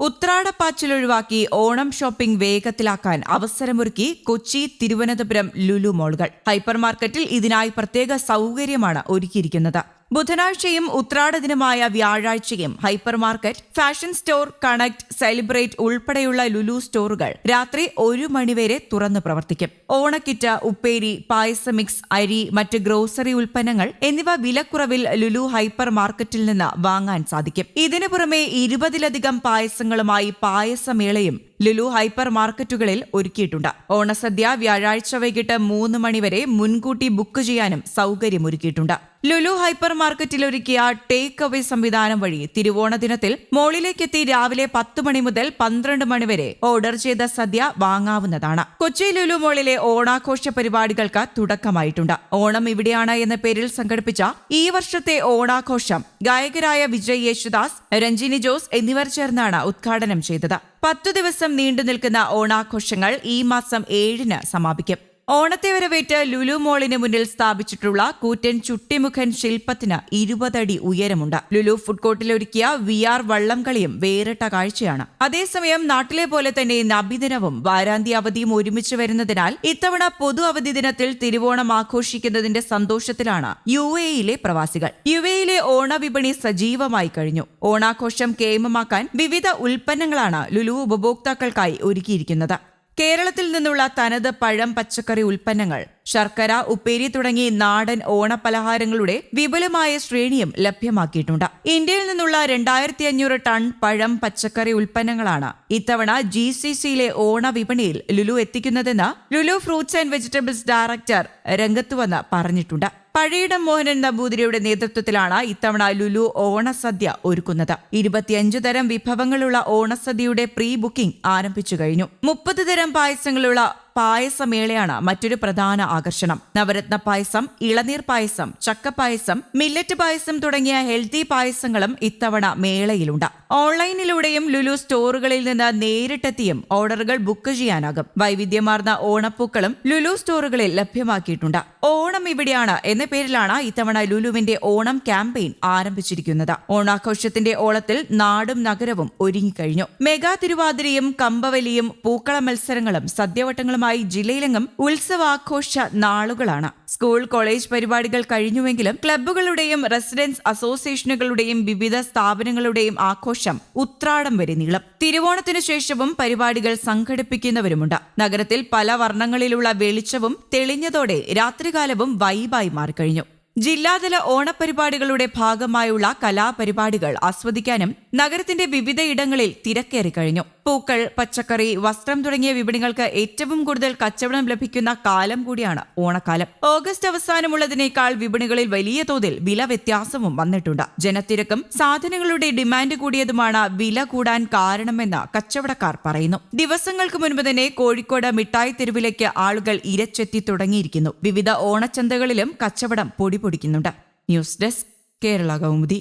ഉത്രാടപ്പാച്ചിൽ ഒഴിവാക്കി ഓണം ഷോപ്പിംഗ് വേഗത്തിലാക്കാൻ അവസരമൊരുക്കി കൊച്ചി തിരുവനന്തപുരം ലുലു മോളുകൾ. ഹൈപ്പർ മാർക്കറ്റിൽ ഇതിനായി പ്രത്യേക സൗകര്യമാണ് ഒരുക്കിയിരിക്കുന്നത്. ബുധനാഴ്ചയും ഉത്രാട ദിനമായ വ്യാഴാഴ്ചയും hyper market fashion store connect celebrate ഉൾപ്പെടെയുള്ള ലുലു സ്റ്റോറുകൾ രാത്രി ഒരു മണിവരെ തുറന്നു പ്രവർത്തിക്കും. ഓണക്കിറ്റ് ഉപ്പേരി പായസ മിക്സ് അരി മറ്റ് ഗ്രോസറി ഉൽപ്പന്നങ്ങൾ എന്നിവ വിലക്കുറവിൽ ലുലു ഹൈപ്പർ മാർക്കറ്റിൽ നിന്ന് വാങ്ങാൻ സാധിക്കും. ഇതിനു പുറമെ ഇരുപതിലധികം പായസങ്ങളുമായി പായസമേളയും ലുലു ഹൈപ്പർ മാർക്കറ്റുകളിൽ ഒരുക്കിയിട്ടുണ്ട്. ഓണസദ്യ വ്യാഴാഴ്ച വൈകിട്ട് മൂന്ന് മണിവരെ മുൻകൂട്ടി ബുക്ക് ചെയ്യാനും സൗകര്യമൊരുക്കിയിട്ടുണ്ട്. ലുലു ഹൈപ്പർ മാർക്കറ്റിൽ ഒരുക്കിയ ടേക്ക് അവേ സംവിധാനം വഴി തിരുവോണ ദിനത്തിൽ മോളിലേക്കെത്തി രാവിലെ പത്ത് മണി മുതൽ പന്ത്രണ്ട് മണി വരെ ഓർഡർ ചെയ്ത സദ്യ വാങ്ങാവുന്നതാണ്. കൊച്ചി ലുലു മോളിലെ ഓണാഘോഷ പരിപാടികൾക്ക് തുടക്കമായിട്ടുണ്ട്. ഓണം ഇവിടെയാണ് എന്ന പേരിൽ സംഘടിപ്പിച്ച ഈ വർഷത്തെ ഓണാഘോഷം ഗായകരായ വിജയ് യേശുദാസ് രഞ്ജിനി ജോസ് എന്നിവർ ചേർന്നാണ് ഉദ്ഘാടനം ചെയ്തത്. പത്തു ദിവസം നീണ്ടു നിൽക്കുന്ന ഓണാഘോഷങ്ങൾ ഈ മാസം ഏഴിന് സമാപിക്കും. ഓണത്തെ വരവേറ്റ് ലുലു മോളിന് മുന്നിൽ സ്ഥാപിച്ചിട്ടുള്ള കൂറ്റൻ ചുട്ടിമുഖൻ ശില്പത്തിന് ഇരുപതടി ഉയരമുണ്ട്. ലുലു ഫുഡ് കോർട്ടിൽ ഒരുക്കിയ വി ആർ വള്ളംകളിയും വേറിട്ട കാഴ്ചയാണ്. അതേസമയം നാട്ടിലെ പോലെ തന്നെ നബിദിനവും വാരാന്തി അവധിയും ഒരുമിച്ച് വരുന്നതിനാൽ ഇത്തവണ പൊതു അവധി ദിനത്തിൽ തിരുവോണം ആഘോഷിക്കുന്നതിന്റെ സന്തോഷത്തിലാണ് യു എയിലെ പ്രവാസികൾ. യു എയിലെ ഓണവിപണി സജീവമായി കഴിഞ്ഞു. ഓണാഘോഷം കേമമാക്കാൻ വിവിധ ഉൽപ്പന്നങ്ങളാണ് ലുലു ഉപഭോക്താക്കൾക്കായി ഒരുക്കിയിരിക്കുന്നത്. കേരളത്തിൽ നിന്നുള്ള തനത് പഴം പച്ചക്കറി ഉൽപ്പന്നങ്ങൾ ശർക്കര ഉപ്പേരി തുടങ്ങി നാടൻ ഓണപലഹാരങ്ങളുടെ വിപുലമായ ശ്രേണിയും ലഭ്യമാക്കിയിട്ടുണ്ട്. ഇന്ത്യയിൽ നിന്നുള്ള രണ്ടായിരത്തി അഞ്ഞൂറ് ടൺ പഴം പച്ചക്കറി ഉൽപ്പന്നങ്ങളാണ് ഇത്തവണ ജി സി സിയിലെ ഓണ വിപണിയിൽ Lulu എത്തിക്കുന്നതെന്ന് Lulu fruits and vegetables director രംഗത്തുവന്ന് പറഞ്ഞിട്ടുണ്ട്. പഴയിടം മോഹനൻ നമ്പൂതിരിയുടെ നേതൃത്വത്തിലാണ് ഇത്തവണ ലുലു ഓണസദ്യ ഒരുക്കുന്നത്. ഇരുപത്തിയഞ്ചു തരം വിഭവങ്ങളുള്ള ഓണസദ്യയുടെ പ്രീ ബുക്കിംഗ് ആരംഭിച്ചു കഴിഞ്ഞു. മുപ്പത് തരം പായസങ്ങളുള്ള പായസമേളയാണ് മറ്റൊരു പ്രധാന ആകർഷണം. നവരത്ന പായസം ഇളനീർ പായസം ചക്കപ്പായസം മില്ലറ്റ് പായസം തുടങ്ങിയ ഹെൽത്തി പായസങ്ങളും ഇത്തവണ മേളയിലുണ്ട്. ഓൺലൈനിലൂടെയും ലുലു സ്റ്റോറുകളിൽ നിന്ന് നേരിട്ടെത്തിയും ഓർഡറുകൾ ബുക്ക് ചെയ്യാനാകും. വൈവിധ്യമാർന്ന ഓണപ്പൂക്കളും ലുലു സ്റ്റോറുകളിൽ ലഭ്യമാക്കിയിട്ടുണ്ട്. ഓണം ഇവിടെയാണ് എന്ന പേരിലാണ് ഇത്തവണ ലുലുവിന്റെ ഓണം ക്യാമ്പയിൻ ആരംഭിച്ചിരിക്കുന്നത്. ഓണാഘോഷത്തിന്റെ ഓളത്തിൽ നാടും നഗരവും ഒരുങ്ങിക്കഴിഞ്ഞു. മെഗാ തിരുവാതിരയും കമ്പവലിയും പൂക്കള മത്സരങ്ങളും സദ്യവട്ടങ്ങളുമായി ജില്ലയിലെങ്ങും ഉത്സവാഘോഷ നാളുകളാണ്. സ്കൂൾ കോളേജ് പരിപാടികൾ കഴിഞ്ഞുവെങ്കിലും ക്ലബ്ബുകളുടെയും റെസിഡൻസ് അസോസിയേഷനുകളുടെയും വിവിധ സ്ഥാപനങ്ങളുടെയും ആഘോഷം ഉത്രാടം വരെ നീളും. തിരുവോണത്തിനു ശേഷവും പരിപാടികൾ സംഘടിപ്പിക്കുന്നവരുമുണ്ട്. നഗരത്തിൽ പല വർണങ്ങളിലുള്ള വെളിച്ചവും തെളിഞ്ഞതോടെ രാത്രികാലവും വൈബായി മാറിക്കഴിഞ്ഞു. ജില്ലാതല ഓണപരിപാടികളുടെ ഭാഗമായുള്ള കലാപരിപാടികൾ ആസ്വദിക്കാനും നഗരത്തിന്റെ വിവിധയിടങ്ങളിൽ തിരക്കേറി കഴിഞ്ഞു പൂക്കൾ പച്ചക്കറി വസ്ത്രം തുടങ്ങിയ വിപണികൾക്ക് ഏറ്റവും കൂടുതൽ കച്ചവടം ലഭിക്കുന്ന കാലം കൂടിയാണ് ഓണക്കാലം. ഓഗസ്റ്റ് അവസാനമുള്ളതിനേക്കാൾ വിപണികളിൽ വലിയ തോതിൽ വില വ്യത്യാസവും വന്നിട്ടുണ്ട്. ജനത്തിരക്കും സാധനങ്ങളുടെ ഡിമാൻഡ് കൂടിയതുമാണ് വില കൂടാൻ കാരണമെന്ന് കച്ചവടക്കാർ പറയുന്നു. ദിവസങ്ങൾക്ക് മുൻപ് തന്നെ കോഴിക്കോട് മിഠായി തെരുവിലേക്ക് ആളുകൾ ഇരച്ചെത്തി തുടങ്ങിയിരിക്കുന്നു. വിവിധ ഓണച്ചന്തകളിലും കച്ചവടം പൊടിപൊടിക്കുന്നുണ്ട് ന്യൂസ് ഡെസ്ക് കേരള കൗമുദി.